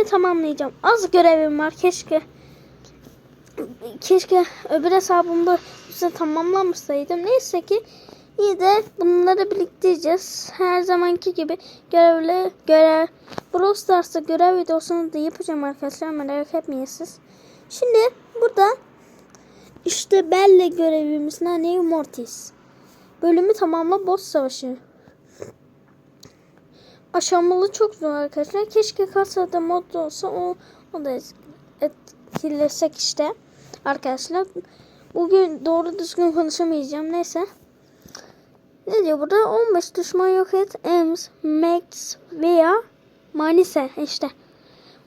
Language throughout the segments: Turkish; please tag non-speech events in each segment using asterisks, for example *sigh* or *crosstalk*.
görevimi tamamlayacağım. Az görevim var keşke. Keşke öbür hesabımda size tamamlamışsaydım. Neyse ki iyi de bunları biriktireceğiz. Her zamanki gibi görevli görev Brawl Stars'ta görev videosunu da yapacağım arkadaşlar. Merak etmeyin siz. Şimdi burada işte Belle görevimiz ne? Mortis. Bölümü tamamla boss savaşı. Aşamalı çok zor arkadaşlar. Keşke kasada mod olsa o, o da etkilesek işte. Arkadaşlar bugün doğru düzgün konuşamayacağım. Neyse. Ne diyor burada? 15 düşman yok et. Ems, Max veya Manise işte.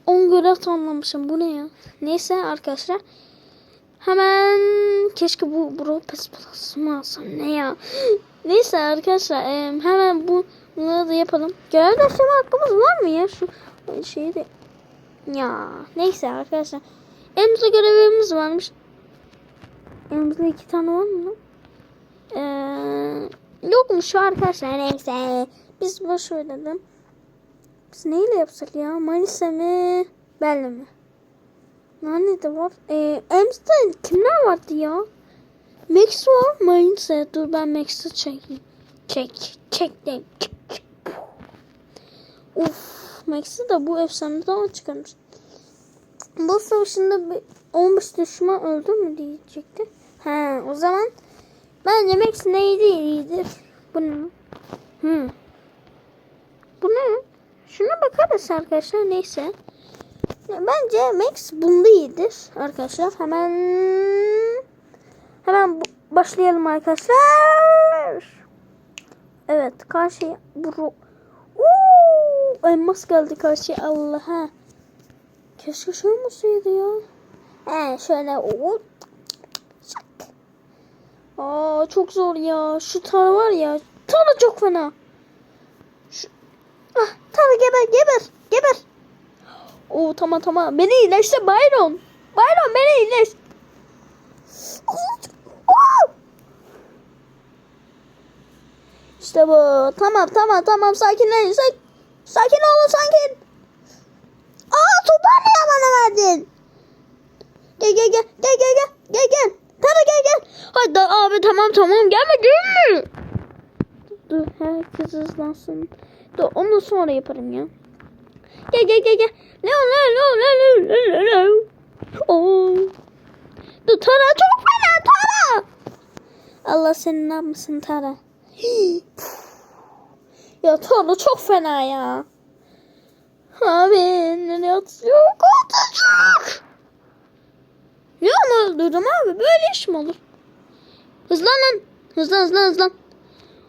10 görev tamamlamışım. Bu ne ya? Neyse arkadaşlar. Hemen keşke bu Bro Pass Plus'ımı alsam ne ya. *gasps* Neyse arkadaşlar em, hemen bu yapalım. Görev derseme hakkımız var mı ya? Şu şeyi de ya neyse arkadaşlar. Elimizde görevimiz varmış. Elimizde iki tane var mı? Ee, yokmuş arkadaşlar neyse. Biz boş verelim. Biz neyle yapsak ya? Manisa mı? Belli mi? Nerede var? Ee, Ems'te kimler vardı ya? Max var. Manisa. Dur ben Max'ı çekeyim. Çek. Çektim. Uf. Max'ı da bu efsaneden çıkarmış. Bu savaşında bir 15 düşman öldü mü diyecekti. He, o zaman bence Max neydi iyidir? Bu ne? Hı. Bu ne? Şuna bakarız arkadaşlar neyse. Bence Max bunda iyidir arkadaşlar. Hemen hemen başlayalım arkadaşlar. Evet karşı bro. Elmas geldi karşı Allah'a. Keşke şöyle olmasaydı ya. He şöyle. Oo. Aa çok zor ya. Şu tar var ya. Tar çok fena. Şu... Ah, tar geber geber geber. Oo tamam tamam. Beni iyileştir Byron. Byron beni iyileş. İşte bu. Tamam tamam tamam sakinleyin. Sak sakin olun sakin. Aa topu niye bana verdin? Gel gel gel gel gel gel gel gel. Tara gel gel. Hadi abi tamam tamam gelme gelme. Dur herkes hızlansın. Dur onu sonra yaparım ya. Gel gel gel gel. Leo Leo Leo Leo Leo Leo. Oo. Dur Tara çok fena Tara. Allah senin yapmasın Tara. Ya Tara çok fena ya. Abi nereye atıyor? Koltucuk. Ya onu öldürdüm abi. Böyle iş mi olur? Hızlan lan. Hızlan hızlan hızlan.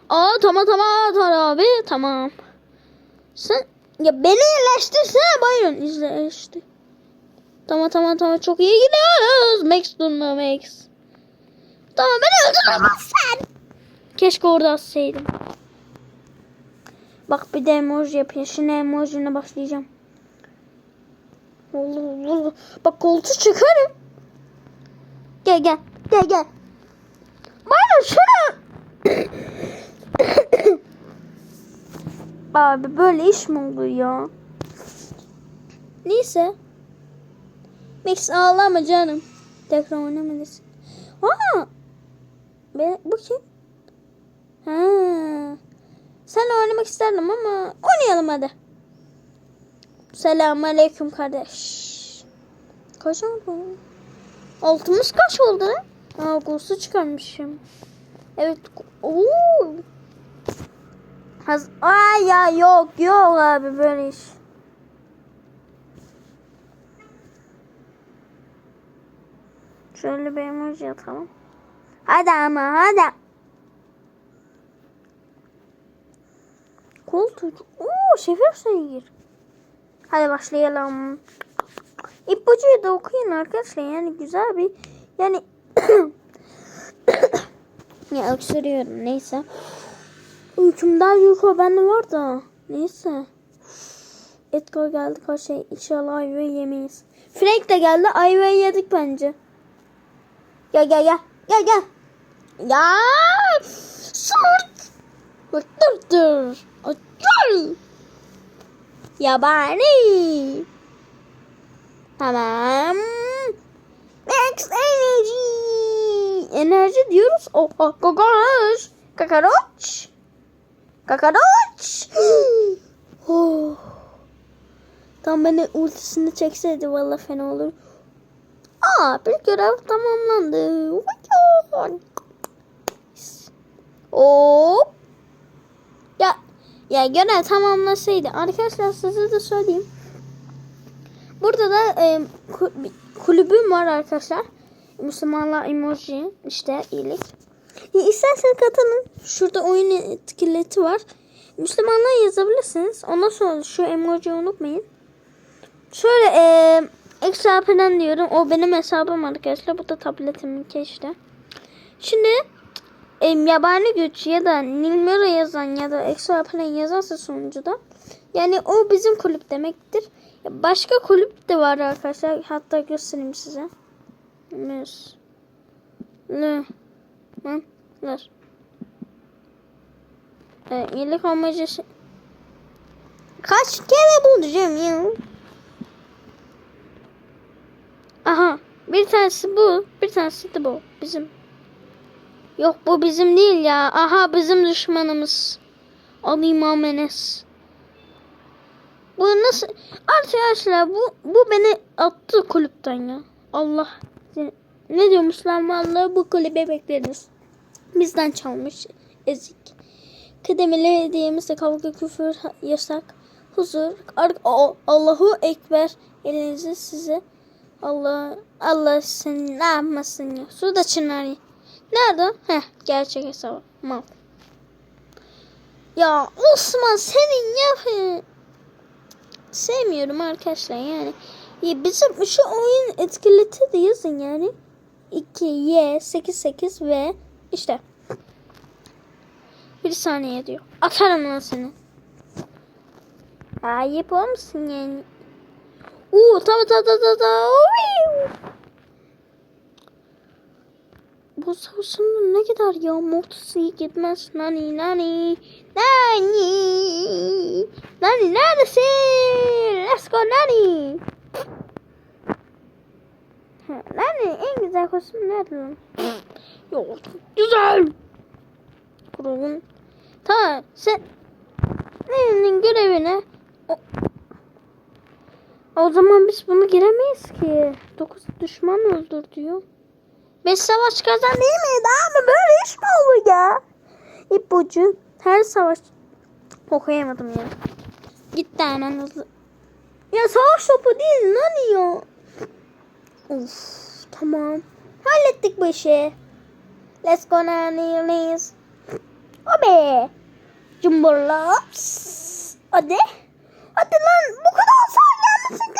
Aa tamam tamam Tara abi. Tamam. Sen ya beni iyileştirsene Byron. İzle işte. Tamam tamam tamam çok iyi gidiyoruz. Max durma Max. Tamam beni öldüremezsen. Keşke orada atsaydım. Bak bir de emoji yapayım. Şimdi emojine başlayacağım. Allah Allah. Bak koltuğu çıkarım. Gel gel. Gel gel. Bana şunu. *coughs* Abi böyle iş mi olur ya? Neyse. Max ağlama canım. Tekrar oynamalısın. Aa! Ben, bu kim? Ha. Sen oynamak isterdim ama oynayalım hadi. Selamun aleyküm kardeş. Kaç oldu? Altımız kaç oldu? Aa kursu çıkarmışım. Evet. Oo. Haz Ay ya yok yok abi böyle iş. Şöyle bir emoji atalım. Hadi ama hadi. Koltuk. Oo seviyorsan gir. Hadi başlayalım. İpucuyu da okuyun arkadaşlar. Yani güzel bir yani *coughs* ya öksürüyorum neyse. Hükümdar Yuko bende var da. Neyse. Edgar geldi kaç şey. İnşallah ayva yemeyiz. Frank de geldi. Ayva yedik bence. Gel gel gel. Gel gel. Ya. Şurt. Dur dur. Yabani. Tamam. Max energy. Enerji diyoruz. Oha kakaroç. Kakaroç. Kakaroç. *gasps* oh. Tam beni ultisini çekseydi valla fena olur. Aa bir görev tamamlandı. Hop. Ya ya görev tamamlasaydı arkadaşlar size de söyleyeyim. Burada da e, kulübüm var arkadaşlar. Müslümanlar emoji işte iyilik. Ya, isterseniz katılın. Şurada oyun etiketi var. Müslümanlar yazabilirsiniz. Ondan sonra şu emojiyi unutmayın. Şöyle e, ekstra diyorum. O benim hesabım arkadaşlar. Bu da tabletimin işte. Şimdi e, yabani güç ya da Nilmira yazan ya da ekstra falan yazarsa sunucuda yani o bizim kulüp demektir. Başka kulüp de var arkadaşlar. Hatta göstereyim size. Müs. Lü. Man. Lar. Ee, iyilik amacı şey- Kaç kere bulacağım ya? Aha. Bir tanesi bu. Bir tanesi de bu. Bizim. Yok bu bizim değil ya. Aha bizim düşmanımız. Alayım amenes. Bu nasıl? Arkadaşlar bu bu beni attı kulüpten ya. Allah. Ne diyormuş lan vallahi bu kulübe bekleriz. Bizden çalmış ezik. Kıdemeli hediyemizde kavga küfür yasak. Huzur. Allahu Ekber. Elinizi size. Allah Allah seni ne yapmasın ya. Su da çınar. Nerede? Heh gerçek hesabı. Mal. Ya Osman senin yapın. Sevmiyorum arkadaşlar yani. Ya bizim şu oyun etiketi de yazın yani. 2 Y 8 8 ve işte. Bir saniye diyor. Atarım lan seni. Ayıp olmasın yani. Uuu tamam tamam tamam tamam. Savuşun ne kadar ya? Motosu iyi gitmez. Nani nani. Nani. Nani neredesin? Let's go Nani. Nani en güzel kostüm nerede lan? Yok güzel. Kurulun. Tamam sen Nani'nin görevine o, o zaman biz bunu giremeyiz ki. Dokuz düşman öldür diyor. Beş savaş kazan değil mi? Daha mı böyle iş mi olur ya? İpucu. Her savaş okuyamadım ya. Gitti hemen hızlı. Ya savaş topu değil lan ya. Of tamam. Hallettik bu işi. Let's go nannies. O be. Jumbo Hadi. Hadi lan bu kadar sağ gelmesin